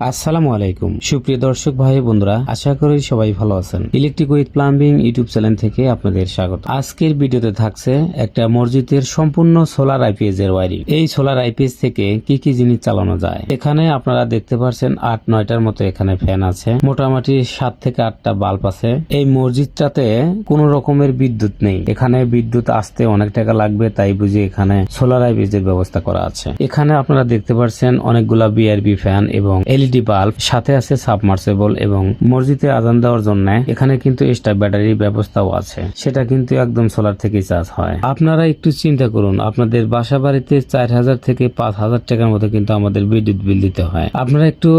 আসসালামু আলাইকুম। সুপ্রিয় দর্শক, ভাই বন্ধুরা, আশা করি সবাই ভালো আছেন। Electric with plumbing YouTube channel থেকে আপনাদের স্বাগত। আজকের ভিডিওতে থাকছে একটা মসজিদের সম্পূর্ণ সোলার আইপিএস এর ওয়ারিং। এই সোলার আইপিএস থেকে কি কি জিনিস চালানো যায়? এখানে আপনারা দেখতে পাচ্ছেন আট, নয়টার মতো এখানে ফ্যান আছে। মোটামুটি সাত থেকে আটটা বাল্ব আছে। এই মসজিদটাতে কোনো রকমের বিদ্যুৎ নেই। এখানে বিদ্যুৎ আসতে অনেক টাকা লাগবে, তাই বুঝি এখানে সোলার আইপিএস এর ব্যবস্থা করা আছে। এখানে আপনারা দেখতে পাচ্ছেন অনেকগুলা বিআরবি ফ্যান এবং এলইডি বাল্ব, সাথে আছে সাবমার্সেবল এবং মসজিদে আজান দেওয়ার জন্য এখানে কিন্তু এক্সট্রা ব্যাটারির ব্যবস্থাও আছে। সেটা কিন্তু একদম সোলার থেকে চার্জ হয়। আপনারা একটু চিন্তা করুন, আপনাদের বাসা বাড়িতে চার হাজার থেকে পাঁচ হাজার টাকার মতো কিন্তু আমাদের বিদ্যুৎ বিল দিতে হয়। আপনারা একটু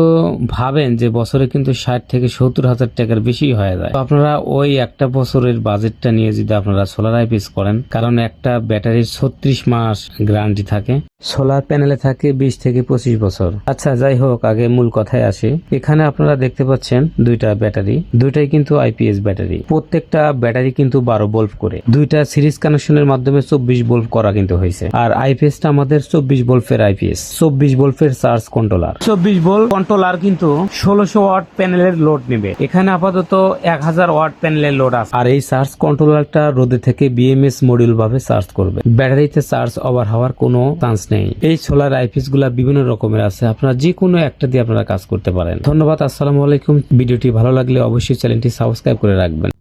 ভাবেন যে বছরে কিন্তু ষাট থেকে সত্তর হাজার টাকার বেশি হয়ে যায়। তো আপনারা ওই একটা বছরের বাজেটটা নিয়ে যদি আপনারা সোলার আইপিএস করেন, কারণ একটা ব্যাটারির ছত্রিশ মাস গ্যারান্টি থাকে। সোলার প্যানেলে থাকে বিশ থেকে পঁচিশ বছর। আচ্ছা যাই হোক, আগে মূল কথায় আসি, এখানে আপনারা দেখতে পাচ্ছেন দুইটা ব্যাটারি, দুইটাই কিন্তু আইপিএস ব্যাটারি। প্রত্যেকটা ব্যাটারি কিন্তু বারো ভোল্ট করে। দুইটা সিরিজ কানেকশনের মাধ্যমে চব্বিশ ভোল্ট করা কিন্তু হয়েছে। আর আইপিএসটা আমাদের চব্বিশ ভোল্টের আইপিএস, চব্বিশ ভোল্টের চার্জ কন্ট্রোলার। চব্বিশ ভোল্ট কন্ট্রোলার কিন্তু ষোলোশো ওয়াট প্যানেলের লোড নেবে। এখানে আপাতত এক হাজার ওয়াট প্যানেলের লোড আছে। আর এই চার্জ কন্ট্রোলারটা রোদে থেকে বিএমএস মডিউল ভাবে চার্জ করবে। ব্যাটারিতে চার্জ ওভার হওয়ার কোনো চান্স নেই। এই সোলার আইপিএসগুলা বিভিন্ন রকমের আছে। আপনারা যে কোনো একটা দিয়ে আপনারা কাজ করতে পারেন। ধন্যবাদ আসসালামু আলাইকুম। ভিডিওটি ভালো লাগলে অবশ্যই চ্যানেলটি সাবস্ক্রাইব করে রাখবেন।